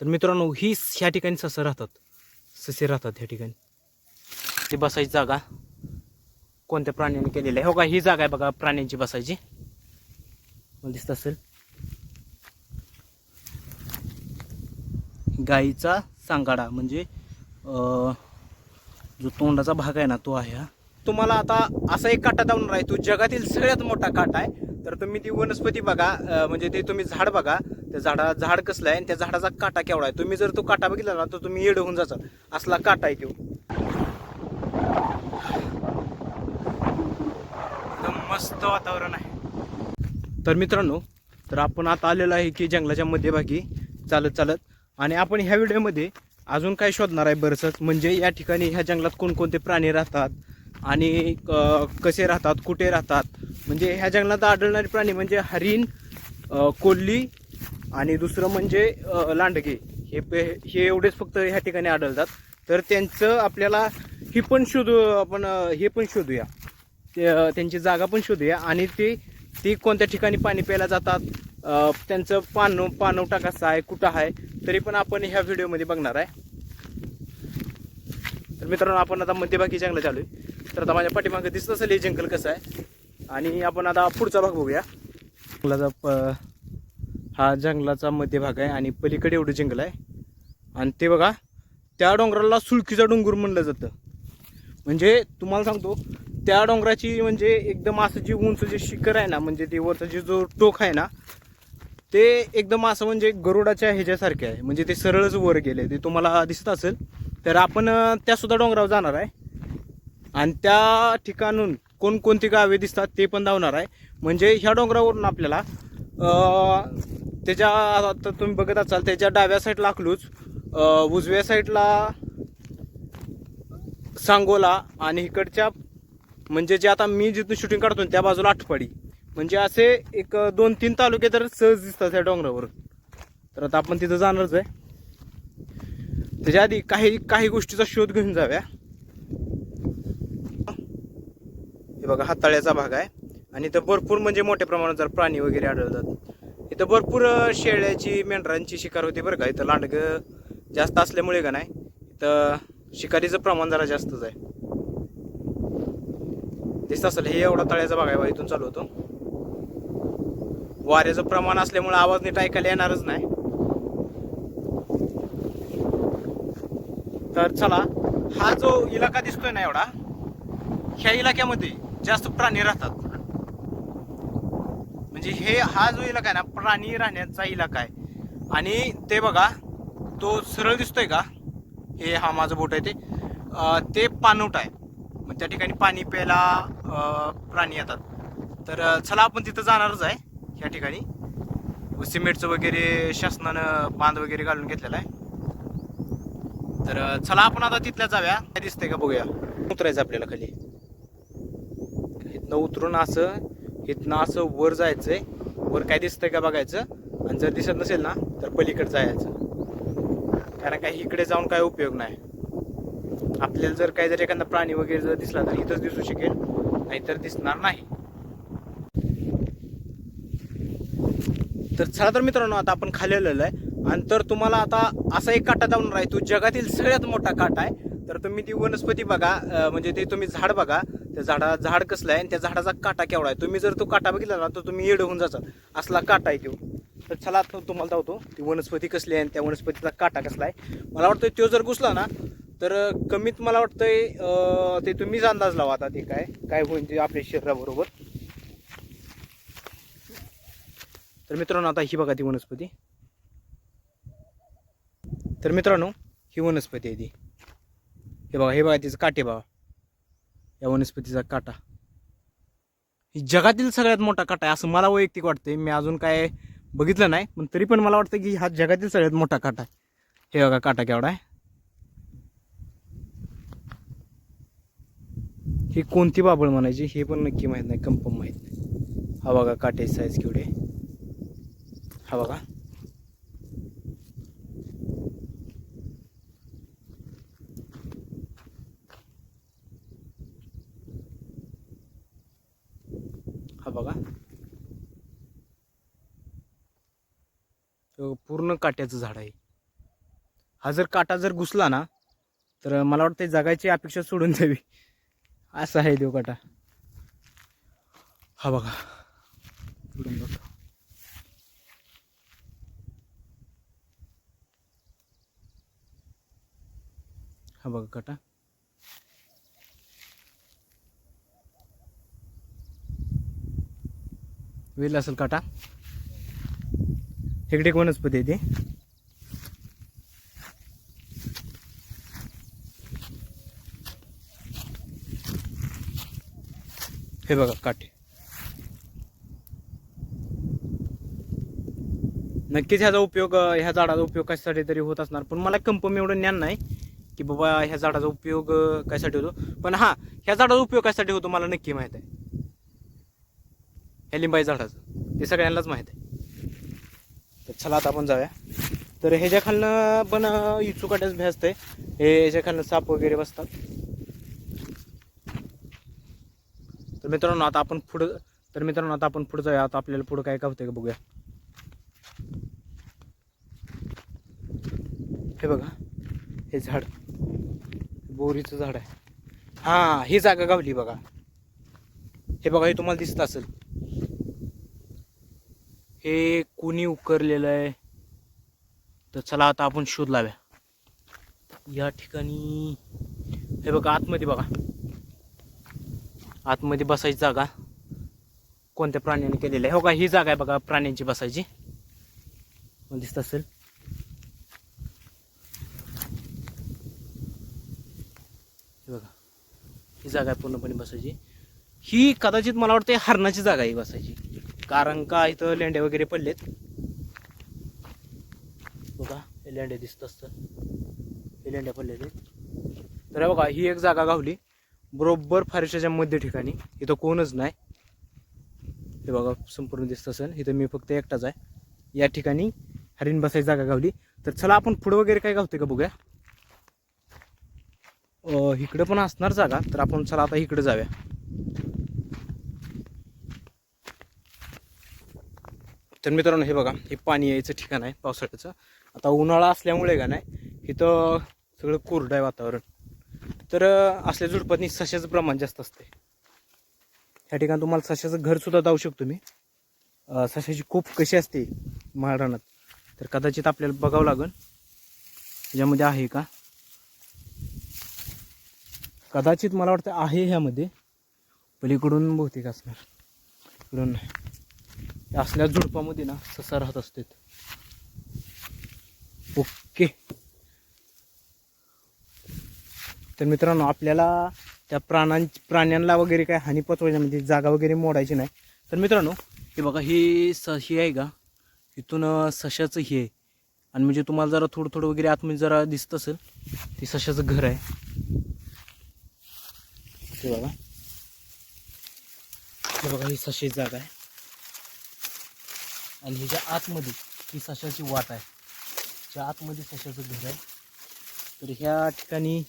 तर मित्रांनो ही ह्या ठिकाणी ससं राहतात. ससे राहतात ह्या ठिकाणी. ती बसायची जागा कोणत्या प्राण्याने केलेली आहे? हो का ही जागा आहे बघा प्राण्यांची बसायची. मला दिसत असेल. गाईचा सांगाडा म्हणजे जो तोंडाचा भाग आहे ना तो आहे हा. तुम्हाला आता असा एक काटा दावणार आहे तो जगातील सगळ्यात मोठा काटा आहे. तर तुम्ही ती वनस्पती बघा म्हणजे ते तुम्ही झाड बघा. त्या झाडा झाड कसलं आहे आणि त्या झाडाचा काटा केवढा आहे? तुम्ही जर तो काटा बघितला ना तर तुम्ही येड होऊन जाचाल असला काटा आहे तो. मस्त वातावरण आहे. तर मित्रांनो तर आपण आता आलेलो आहे की जंगलाच्या मध्यभागी चालत चालत. आणि आपण ह्या व्हिडिओमध्ये अजून काय शोधणार आहे बरंच म्हणजे या ठिकाणी ह्या जंगलात कोणकोणते प्राणी राहतात आणि क- कसे राहतात कुठे राहतात? म्हणजे ह्या जंगलात आढळणारे प्राणी म्हणजे हरिण कोल्ली आणि दुसरं म्हणजे लांडगे. हे पे- हे एवढेच फक्त ह्या ठिकाणी आढळतात. तर त्यांचं आपल्याला ही पण शोधू आपण हे पण शोधूया. ते त्यांची जागा पण शोधूया. आणि ते ती कोणत्या ठिकाणी पाणी प्यायला जातात त्यांचं पान पानवटा कसा आहे कुठं आहे तरी पण आपण ह्या व्हिडिओमध्ये बघणार आहे. तर मित्रांनो आपण आता मध्यभागी जंगल चालू आहे तर आता माझ्या पाठीमागे दिसत असेल हे जंगल कसं आहे? आणि आपण आता पुढचा भाग बघूया. जंगलाचा प हा जंगलाचा मध्यभाग आहे आणि पलीकडे एवढं जंगल आहे. आणि ते बघा त्या डोंगराला सुळकीचा डोंगर म्हणलं जातं. म्हणजे तुम्हाला सांगतो त्या डोंगराची म्हणजे एकदम असं जी उंच जे शिखर आहे ना म्हणजे ते वरचं जे जो टोक आहे ना ते एकदम असं म्हणजे गरुडाच्या ह्याच्यासारखे आहे. म्हणजे ते सरळच वर गेले ते तुम्हाला दिसत असेल तर आपण त्यासुद्धा डोंगरावर जाणार आहे. आणि त्या ठिकाणून कोणकोणती गावे दिसतात ते पण धावणार आहे. म्हणजे ह्या डोंगरावरून आपल्याला त्याच्या आता तुम्ही बघत असाल त्याच्या डाव्या साईडला अकलूज उजव्या साईडला सांगोला आणि इकडच्या म्हणजे जे आता मी जिथून शूटिंग काढतो त्या बाजूला आठपाडी. म्हणजे असे एक दोन तीन तालुके तर सहज दिसतात त्या डोंगरावर तर आता आपण तिथं जाणारच आहे. त्याच्या आधी काही काही गोष्टीचा शोध घेऊन जाव्या हे बघा हाताळ्याचा भाग आहे. आणि इथं भरपूर म्हणजे मोठ्या प्रमाणात जर प्राणी वगैरे आढळतात. इथं भरपूर शेळ्याची मेंढरांची शिकार होती बरं का. इथं लांडगं जास्त असल्यामुळे का नाही इथं शिकारीचं प्रमाण जरा जास्तच आहे. दिसत असेल हे एवढा तळ्याचा भाग आहे बा, इथून चालू होतो. वाऱ्याचं प्रमाण असल्यामुळे आवाज नीट ऐकायला येणारच नाही. तर चला हा जो इलाका दिसतोय ना एवढा ह्या इलाक्यामध्ये जास्त प्राणी राहतात. म्हणजे हे हा जो इलाका आहे ना प्राणी राहण्याचा इलाका आहे. आणि ते बघा तो सरळ दिसतोय का? हे हा माझं बोट आहे ते. ते पाणवट आहे. मग त्या ठिकाणी पाणी प्यायला प्राणी येतात. तर चला आपण तिथं जाणारच आहे ह्या ठिकाणी. सिमेंटचं वगैरे शासनानं बांध वगैरे घालून घेतलेला आहे. तर चला आपण आता तिथल्या जाव्या काय दिसतंय का बघूया. उतरायचं आपल्याला खाली. न उतरून असं इथनं असं वर जायचंय. वर काय दिसतंय का बघायचं. आणि जर दिसत नसेल ना तर पलीकडे जायचं. कारण काही इकडे जाऊन काय उपयोग नाही. आपल्याला जर काही जर एखादा प्राणी वगैरे जर दिसला तर इथंच दिसू शकेल. नाहीतर दिसणार नाही. तर चला तर मित्रांनो आता आपण खाली आलेलो आहे. आणि तर तुम्हाला आता असा एक काटा जाऊन आहे तो जगातील सगळ्यात मोठा काटा आहे. तर तुम्ही ती वनस्पती बघा. म्हणजे ते तुम्ही झाड बघा. त्या झाडा झाड कसलं आहे आणि त्या झाडाचा काटा केवढा आहे? तुम्ही जर तो काटा बघितला ना तर तुम्ही येड होऊन जाचाल असला काटा आहे तो. तर चला तो तुम्हाला धावतो ती वनस्पती कसली आहे आणि त्या वनस्पतीचा काटा कसला आहे. मला वाटतं तो जर घुसला ना तर कमीत मला वाटतंय ते तुम्हीच अंदाज लावा आता ते काय काय होईल ते आपल्या शरीराबरोबर. तर मित्रांनो आता ही बघा ती वनस्पती. तर मित्रांनो ही वनस्पती आहे ती. हे बघा हे बघा तिचं काटे बघा. या वनस्पतीचा काटा. ही जगातील सगळ्यात मोठा काटा आहे असं मला वैयक्तिक वाटते मी अजून काय बघितलं नाही पण तरी पण मला वाटतं की हा जगातील सगळ्यात मोठा काटा आहे. हे बघा काटा केवढा आहे. ही कोणती बाबळ म्हणायची हे पण नक्की माहीत नाही कंपम माहीत नाही. हा बघा काटे साईज केवढे हा बघा हा बघा तो पूर्ण काट्याचं झाड आहे. हा जर काटा जर घुसला ना तर मला वाटतं जगायची अपेक्षा सोडून द्यावी. असा आहे देव काटा. हा बघा. सोडून बघा. हा बघा काटा. वेल असेल काटा. इकडे एक वनस्पती आहे ती. हे बघा काठे. नक्कीच ह्याचा उपयोग ह्या झाडाचा उपयोग कशासाठी तरी होत असणार पण मला कंपनी एवढं ज्ञान नाही की बाबा ह्या झाडाचा उपयोग कशासाठी होतो. पण हा ह्या झाडाचा उपयोग कशासाठी होतो मला नक्की माहीत आहे. ह्या लिंबाई झाडाचं ते सगळ्यांनाच माहीत आहे. तर चला आता आपण जाऊया. तर ह्याच्या खालनं पण अं, इचुकाट्याच भेसतंय हे ह्याच्या खालनं साप वगैरे बसतात. तर मित्रांनो आता आपण पुढं तर मित्रांनो आता आपण पुढं जाऊया. आता आपल्याला पुढं काय होतंय का बघूया. हे बघा हे झाड. बोरीचं झाड आहे. हां ही जागा गावली बघा. हे बघा हे तुम्हाला दिसत असेल. हे कुणी उकरलेलं आहे? तर चला आता आपण शोध लाव्या या ठिकाणी हे बघा आतमध्ये बघा. आतमध्ये बसायची जागा कोणत्या प्राण्याने केलेली आहे? हो का ही जागा आहे बघा प्राण्यांची बसायची. दिसत असेल. हे बघा ही जागा आहे पूर्णपणे बसायची. ही कदाचित मला वाटतं हरणाची जागा आहे बसायची. कारण का इथं लेंड्या वगैरे पडलेत? बघा हे लेंडे दिसत असतं. हे लेंड्या पडलेले तर हे बघा ही एक जागा गावली. बरोबर फारशाच्या मध्य ठिकाणी. इथं कोणच नाही. हे बघा संपूर्ण दिसत असेल. इथं मी फक्त एकटाच आहे. या ठिकाणी हरिण बसायची जागा गावली. तर चला आपण पुढं वगैरे काय गावते का बघूया? इकडं पण असणार जागा. तर आपण चला आता इकडं जाऊया. तर मित्रांनो हे बघा हे पाणी यायचं ठिकाण आहे पावसाळ्याचं. आता उन्हाळा असल्यामुळे का नाही इथं सगळं कोरडं आहे वातावरण. तर असल्या झुडपातनी सशाचं प्रमाण जास्त असते ह्या ठिकाणी तुम्हाला सशाचं घरसुद्धा जाऊ शकतो मी. सशाची खूप कशी असते महाराणात. तर कदाचित आपल्याला बघावं लागेल. याच्यामध्ये आहे का? कदाचित मला वाटतं आहे ह्यामध्ये. पलीकडून बहुतेक असणार. इकडून नाही. असल्या झुडपामध्ये ना ससा राहत असते ओके. तर मित्रांनो आपल्याला त्या प्राणां प्राण्यांना वगैरे काय हानी पोचवायची म्हणजे जागा वगैरे मोडायची नाही. तर मित्रांनो हे बघा हे स हे आहे का? इथून सशाचं हे आहे. आणि म्हणजे तुम्हाला जरा थोडं थोडं वगैरे आतमध्ये जरा दिसत असेल ते सशाचं घर आहे. ते बघा. हे बघा ही सशाची जागा आहे. आणि ह्याच्या आतमध्ये ही सशाची वाट आहे. ज्या आतमध्ये सशाचं घर आहे तर ह्या ठिकाणी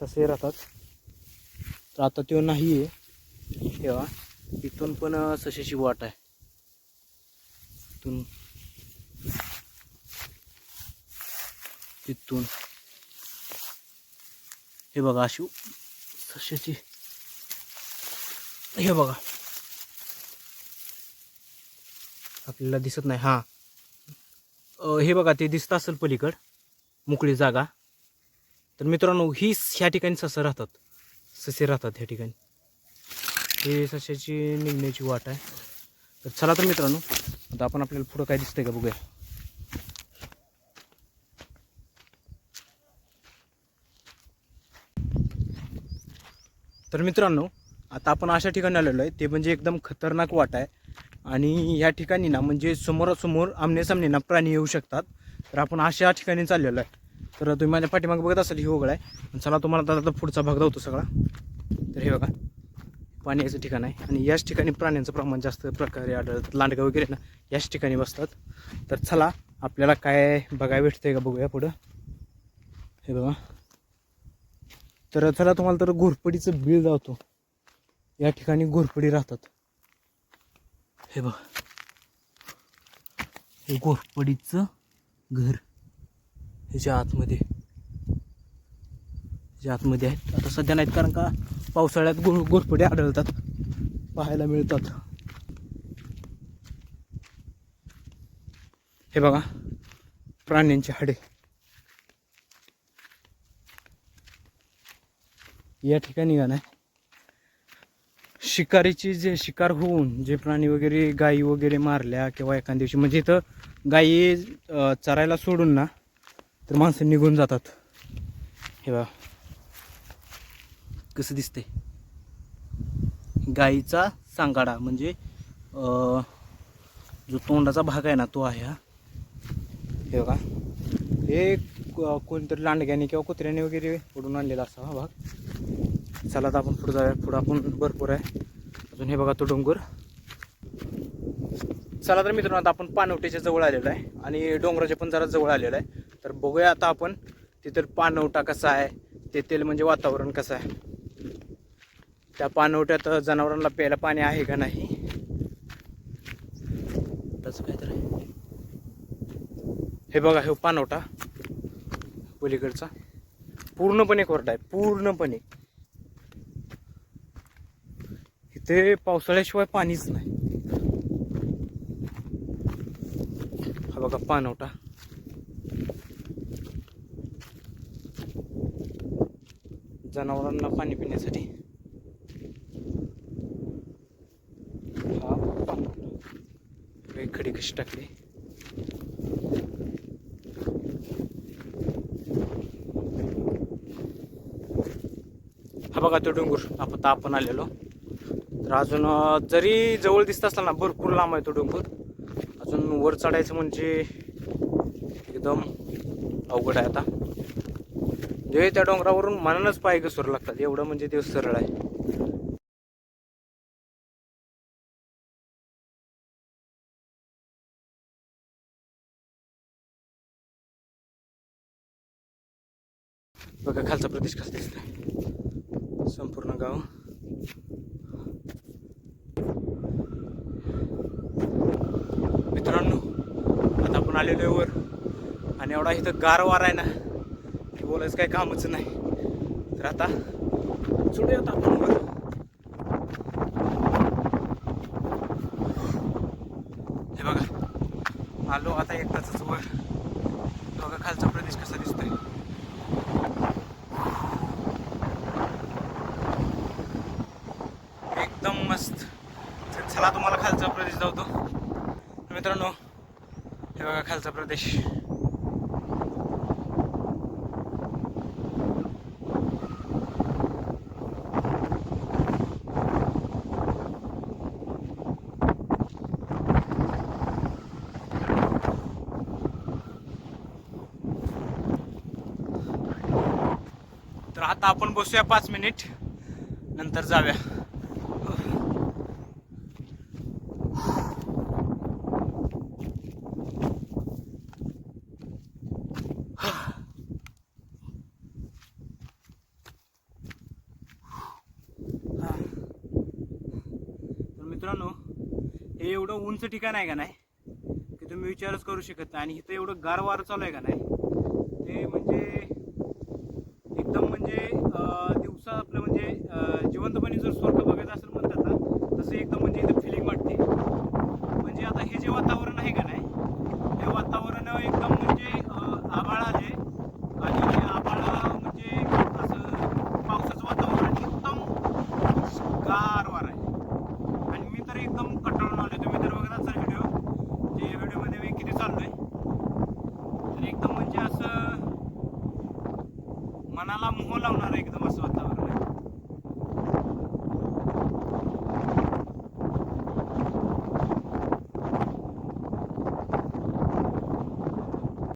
ससे राहतात. तर आता तो नाही आहे तेव्हा इथून पण सशाची वाट आहे. इथून. तिथून. हे बघा अशी सशाची हे बघा. आपल्याला दिसत नाही. हां. हे बघा ते दिसत असेल पलीकड मोकळी जागा. तर मित्रांनो ही ह्या ठिकाणी ससं राहतात. ससे राहतात ह्या ठिकाणी. हे सशाची निघण्याची वाट आहे. तर चला तर मित्रांनो आता आपण आपल्याला पुढं काय दिसतंय का बघूया. तर मित्रांनो आता आपण अशा ठिकाणी आलेलो आहे. ते म्हणजे एकदम खतरनाक वाट आहे. आणि या ठिकाणी ना म्हणजे समोरासमोर आमनेसामने ना प्राणी येऊ शकतात. तर आपण अशा ठिकाणी चाललेलो आहे. तर तुम्ही माझ्या पाठीमागे बघत असाल ही ओघळ आहे. आणि चला तुम्हाला आता पुढचा भाग दावतो सगळा. तर हे बघा पाण्याचं ठिकाण आहे. आणि याच ठिकाणी प्राण्यांचं प्रमाण जास्त प्रकारे आढळतात लांडगं वगैरे ना याच ठिकाणी बसतात. तर चला आपल्याला काय बघायला भेटतंय का बघूया पुढं. हे बघा. तर चला तुम्हाला तर घोरपडीचं बिळ जावतो या ठिकाणी घोरपडी राहतात. हे बघा. हे घोरपडीचं घर. ह्याच्या आतमध्ये. ह्याच्या आतमध्ये आहेत. आता सध्या नाहीत कारण का पावसाळ्यात गोर घोरपडे आढळतात. पाहायला मिळतात. हे बघा. प्राण्यांचे हाडे. या ठिकाणी का नाही? शिकारीची जे शिकार होऊन जे प्राणी वगैरे गायी वगैरे मारल्या किंवा एखाद्या दिवशी म्हणजे इथं गायी चरायला सोडून ना तर माणसं निघून जातात. हे बघा. कसं दिसते गायीचा सांगाडा म्हणजे जो तोंडाचा भाग आहे ना तो आहे हा. हे बघा. हे कोणतरी लांडग्याने किंवा कुत्र्याने वगैरे ओढून आणलेला असा हा भाग. चला आता आपण पुढे जाऊया. पुढं आपण भरपूर आहे. अजून हे बघा तो डोंगर. चला तर मित्रांनो आता आपण पानवटेच्या जवळ आलेलो आहे आणि डोंगराच्या पण जरा जवळ आलेलो आहे. तर बघूया आता आपण तिथं पानवटा कसा आहे तेथील म्हणजे वातावरण कसं आहे. त्या पानवट्यात जनावरांना प्यायला पाणी आहे का नाही? तसं काहीतरी हे बघा हे पानवटा पलीकडचा. पूर्णपणे कोरडा आहे पूर्णपणे. इथे पावसाळ्याशिवाय पाणीच नाही. हा बघा पानवटा. जनावरांना पाणी पिण्यासाठी. हा पानवटा. खडी कशी टाकली. हा बघा तो डोंगर. आपण आपण आलेलो. तर अजून जरी जवळ दिसत असला ना भरपूर लांब आहे तो डोंगर. अजून वर चढायचं म्हणजे एकदम अवघड आहे आता. जे त्या डोंगरावरून मनानच पाय घसरू लागतात. एवढं म्हणजे ते सरळ आहे. बघा खालचा प्रदेश कसा दिसतोय. संपूर्ण गाव. मित्रांनो आता आपण आलेलो आहे वर. आणि एवढा इथं गार वार आहे ना की बोलायचं काही कामच नाही. तर आता चढूया आता आपण वर. हे बघा आलो आता एक तासच वर. बघा खालचा प्रदेश कसा दिसतोय एकदम मस्त तर चला तुम्हाला खालचा प्रदेश जावतो मित्रांनो हे प्रदेश तर आता आपण बसूया पाच मिनिट. नंतर जाऊया तर मित्रांनो हे एवढं उंच ठिकाण आहे का नाही की तुम्ही विचारच करू शकत नाही. आणि इथं एवढं गारवार चालू आहे का नाही ते म्हणजे एकदम म्हणजे दिवसा आपलं म्हणजे जिवंतपणे जर स्वर्ग बघायचं असेल म्हणतात ना तसं एकदम म्हणजे इथं फिलिंग वाटते. म्हणजे आता हे जे वातावरण आहे का नाही